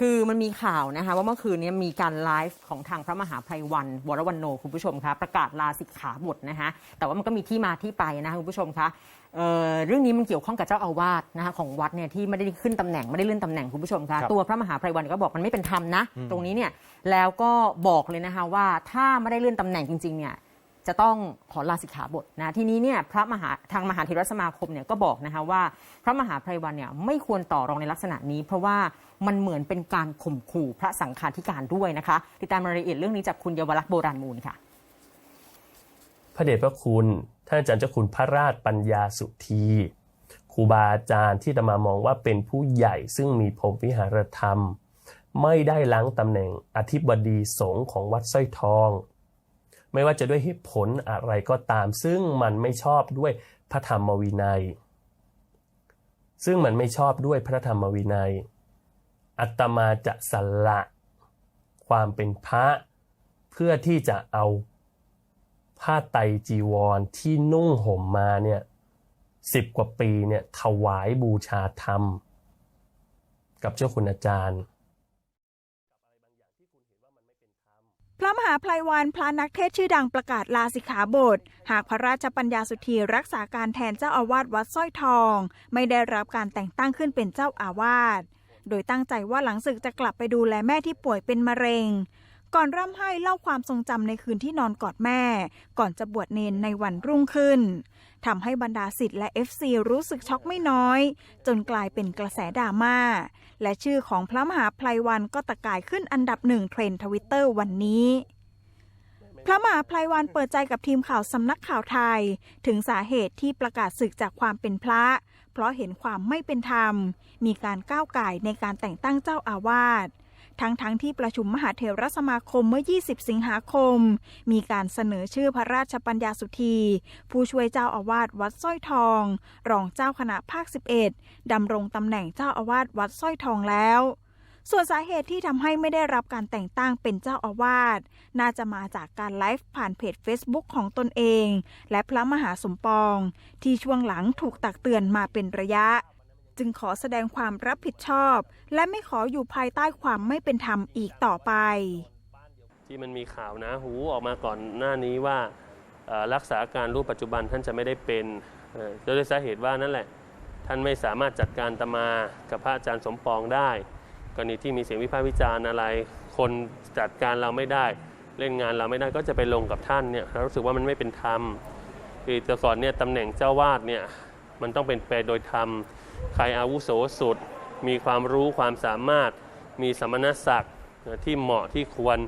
คือมันมีข่าวนะคะว่าเมื่อคืนนี้มีการไลฟ์ของทางพระมหาภัยวันวรวันโนคุณผู้ชมคะประกาศลาสิกขาบทนะคะแต่ว่ามันก็มีที่มาที่ไปนะคะคุณผู้ชมคะเอ่อเรื่องนี้มันเกี่ยวข้องกับเจ้าอาวาสนะคะของวัดเนี่ยที่ไม่ได้ขึ้นตำแหน่งไม่ได้เลื่อนตำแหน่งคุณผู้ชมคะครับตัวพระมหาภัยวันก็บอกมันไม่เป็นธรรมนะ ตรงนี้เนี่ยแล้วก็บอกเลยนะคะว่าถ้าไม่ได้เลื่อนตำแหน่งจริงๆเนี่ย จะต้องขอลาสิกขาบทนะทีนี้เนี่ยพระมหาทางมหาเถรสมาคมเนี่ยก็บอกนะคะว่าพระมหาไพรวันเนี่ยไม่ควรต่อรองในลักษณะนี้ เพราะว่ามันเหมือนเป็นการข่มขู่พระสังฆาธิการด้วยนะคะ ติดตามรายละเอียดเรื่องนี้จากคุณเยาวลักษ์โบราณมูลค่ะ พระเดชพระคุณท่านอาจารย์เจ้าคุณพระราชปัญญาสุธีครูบาอาจารย์ที่ตมามองว่าเป็นผู้ใหญ่ซึ่งมีพรหมวิหารธรรม ไม่ได้ล้างตำแหน่งอธิบดีสงฆ์ของวัดสร้อยทอง ไม่ว่าจะด้วยเหตุผลอะไรก็ตาม ซึ่งมันไม่ชอบด้วยพระธรรมวินัย ซึ่งมันไม่ชอบด้วยพระธรรมวินัย อัตมาจะสละความเป็นพระเพื่อที่จะเอาผ้าไตจีวรที่นุ่งห่มมาเนี่ยสิบกว่าปีเนี่ยถวายบูชาธรรม กับเจ้าคุณอาจารย์ พระมหาไพลวันพระนักเทศชื่อดังประกาศลาสิกขาบท หากพระราชปัญญาสุธีรักษาการแทนเจ้าอาวาสวัดสร้อยทอง ไม่ได้รับการแต่งตั้งขึ้นเป็นเจ้าอาวาส โดยตั้งใจว่าหลังศึกจะกลับไปดูแลแม่ที่ป่วยเป็นมะเร็ง ก่อนร่ำไห้เล่าความทรงจำในคืนที่นอนกอดแม่ ก่อนจะบวชเนนในวันรุ่งขึ้นทำให้บรรดาสิทธิ์และ FC รู้สึกช็อกไม่น้อย จนกลายเป็นกระแสดราม่า และชื่อของพระมหาไพลวันก็ตะกายขึ้นอันดับหนึ่งเทรนด์ทวิตเตอร์วันนี้พระมหาไพลวันเปิดใจกับทีมข่าวสำนักข่าวไทย ถึงสาเหตุที่ประกาศศึกจากความเป็นพระ เพราะเห็นความไม่เป็นธรรม มีการก้าวไก่ในการแต่งตั้งเจ้าอาวาส ทั้งๆทที่ประชุมมหาเถรสมาคมเมื่อ 20 สิงหาคม มีการเสนอชื่อพระราชปัญญาสุธีผู้ช่วยเจ้าอาวาสวัดสร้อยทอง รองเจ้าคณะภาค 11ดำรงตำแหน่งเจ้าอาวาสวัดสร้อยทองแล้วส่วนสาเหตุที่ทำให้ไม่ได้รับการแต่งตั้งเป็นเจ้าอาวาส น่าจะมาจากการไลฟ์ผ่านเพจ Facebook ของตนเอง และพระมหาสมปอง ที่ช่วงหลังถูกตักเตือนมาเป็นระยะ จึงขอแสดงความรับผิดชอบ และไม่ขออยู่ภายใต้ความไม่เป็นธรรมอีกต่อไป ที่มันมีข่าวนะหูออกมาก่อนหน้านี้ว่ารักษาการรูปปัจจุบันท่านจะไม่ได้เป็นเอ่อด้วยสาเหตุว่านั่นแหละ ท่านไม่สามารถจัดการตมากับพระอาจารย์สมปองได้ กรณีที่มีเสียงวิพากษ์วิจารณ์อะไร คนจัดการเราไม่ได้ เล่นงานเราไม่ได้ก็จะไปลงกับท่านเนี่ยเรารู้สึกว่ามันไม่เป็นธรรมคือแต่ก่อนเนี่ยตำแหน่งเจ้าวาดเนี่ย มันต้องเป็นไปโดยธรรม ใครอาวุโสสุด มีความรู้ความสามารถ มีสมณศักดิ์ที่เหมาะที่ควร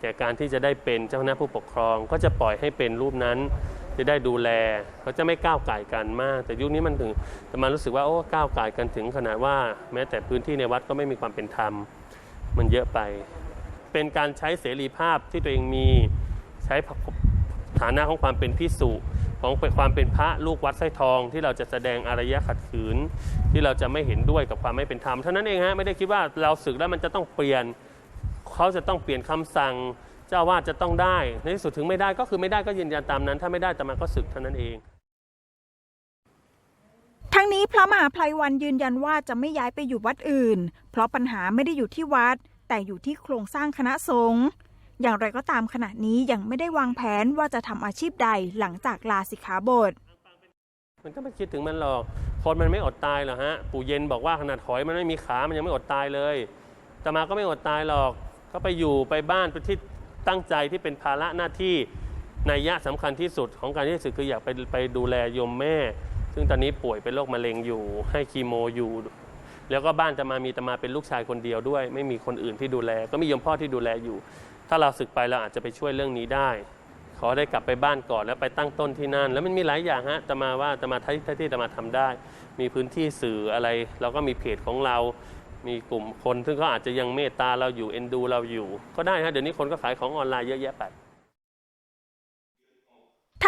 แก่การที่จะได้เป็นเจ้าหน้าผู้ปกครอง ก็จะปล่อยให้เป็นรูปนั้น จะได้ดูแลเขาจะไม่ก้าวไก่กันมาก แต่ยุคนี้มันถึงแต่มารู้สึกว่าโอ้ก้าวไก่กันถึงขนาดว่า แม้แต่พื้นที่ในวัดก็ไม่มีความเป็นธรรม มันเยอะไป เป็นการใช้เสรีภาพที่ตัวเองมีใช้ฐานะของความเป็นพิสุ ของความเป็นพระลูกวัดไส้ทอง ที่เราจะแสดงอารยะขัดขืน ที่เราจะไม่เห็นด้วยกับความไม่เป็นธรรมเท่านั้นเองฮะไม่ได้คิดว่าเราศึกแล้วมันจะต้องเปลี่ยนเขาจะต้องเปลี่ยนคำสั่งเจ้าอาวาดจะต้องได้ ในที่สุดถึงไม่ได้ก็คือไม่ได้ก็ยืนยันตามนั้น ถ้าไม่ได้แต่มาก็ศึกเท่านั้นเอง ทั้งนี้พระมหาไพลวันยืนยันว่าจะไม่ย้ายไปอยู่วัดอื่น เพราะปัญหาไม่ได้อยู่ที่วัด แต่อยู่ที่โครงสร้างคณะสงฆ์ อย่างไรก็ตามขณะนี้ยังไม่ได้วางแผนว่าจะทำอาชีพใดหลังจากลาสิกขาบท มันก็ไม่คิดถึงมันหรอกคนมันไม่อดตายหรอกฮะ ปู่เย็นบอกว่าขนาดหอยมันไม่มีขามันยังไม่อดตายเลยแต่มาก็ไม่อดตายหรอกก็ไปอยู่ไปบ้านไปที่ตั้งใจที่เป็นภาระหน้าที่ในยยะสำคัญที่สุดของการที่จะศึกคืออยากไปไปดูแลโยมแม่ ซึ่งตอนนี้ป่วยเป็นโรคมะเร็งอยู่ ให้คีโมอยู่ แล้วก็บ้านจะมามีตมาเป็นลูกชายคนเดียวด้วย ไม่มีคนอื่นที่ดูแล ก็มีโยมพ่อที่ดูแลอยู่ ถ้าเราศึกไปเราอาจจะไปช่วยเรื่องนี้ได้ ขอได้กลับไปบ้านก่อนแล้วไปตั้งต้นที่นั่น แล้วมันมีหลายอย่างฮะตมาว่าตมาที่ที่ที่ตมาทำได้ มีพื้นที่สื่ออะไร เราก็มีเพจของเรา มีกลุ่มคน ซึ่งเขาอาจจะยังเมตตาเราอยู่เอ็นดูเราอยู่ ก็ได้ฮะเดี๋ยวนี้คนก็ขายของออนไลน์เยอะแยะไป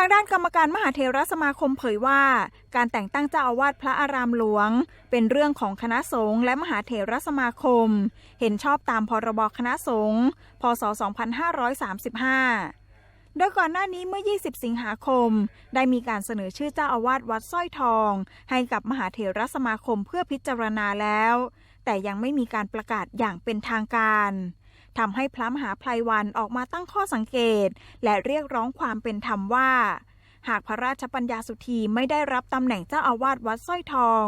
างด้านกรรมการมหาเทรสมาคมเผยว่า การแต่งตั้งเจ้าอาวาสพระอารามหลวง เป็นเรื่องของคณะสงฆ์และมหาเทรสมาคม เห็นชอบตามพรบคณะสงฆ์พศ 2535 โดยก่อนหน้านี้เมื่อ 20 สิงหาคม ได้มีการเสนอชื่อเจ้าอาวาสวัดสร้อยทอง ให้กับมหาเถรสมาคมเพื่อพิจารณาแล้ว แต่ยังไม่มีการประกาศอย่างเป็นทางการ ทำให้พระมหาไพรวันออกมาตั้งข้อสังเกต และเรียกร้องความเป็นธรรมว่า หากพระราชปัญญาสุธีไม่ได้รับตำแหน่งเจ้าอาวาสวัดสร้อยทอง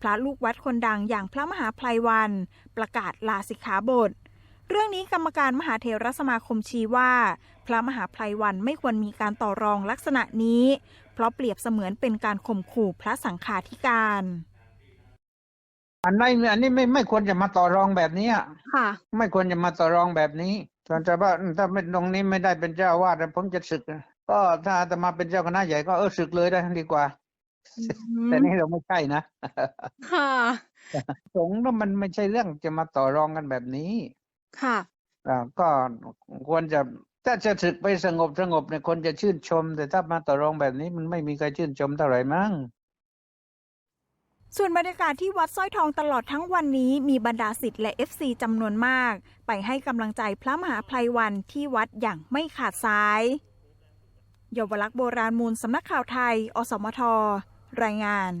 พระลูกวัดคนดังอย่างพระมหาไพรวัน ประกาศลาสิกขาบทเรื่องนี้กรรมการมหาเถรสมาคมชี้ว่า พระมหาไพรวันไม่ควรมีการต่อรองลักษณะนี้ เพราะเปรียบเสมือนเป็นการข่มขู่พระสังฆาธิการ อันนี้อันนี้ไม่ไม่ควรจะมาต่อรองแบบนี้อะค่ะ ไม่ควรจะมาต่อรองแบบนี้ส่วนจะว่าถ้าไม่ตรงนี้ไม่ได้เป็นเจ้าอาวาสแล้วผมจะศึกนะก็ถ้าอาตมาเป็นเจ้าคณะใหญ่ก็เออศึกเลยได้ดีกว่า แต่นี่เราไม่ใช่นะ ค่ะ สงฆ์แล้วมันไม่ใช่เรื่องจะมาต่อรองกันแบบนี้ ค่ะอ่าก็ควรจะถ้าจะศึกไปสงบสงบเนี่ยคนจะชื่นชม แต่ถ้ามาต่อรองแบบนี้มันไม่มีใครชื่นชมเท่าไหร่มั้ง ส่วนบรรยากาศที่วัดสร้อยทองตลอดทั้งวันนี้มีบรรดาศิษย์และ FC จำนวนมาก ไปให้กำลังใจพระมหาไพรวันที่วัดอย่างไม่ขาดสายเยาวลักษณ์โบราณมูลสำนักข่าวไทย อสมท รายงาน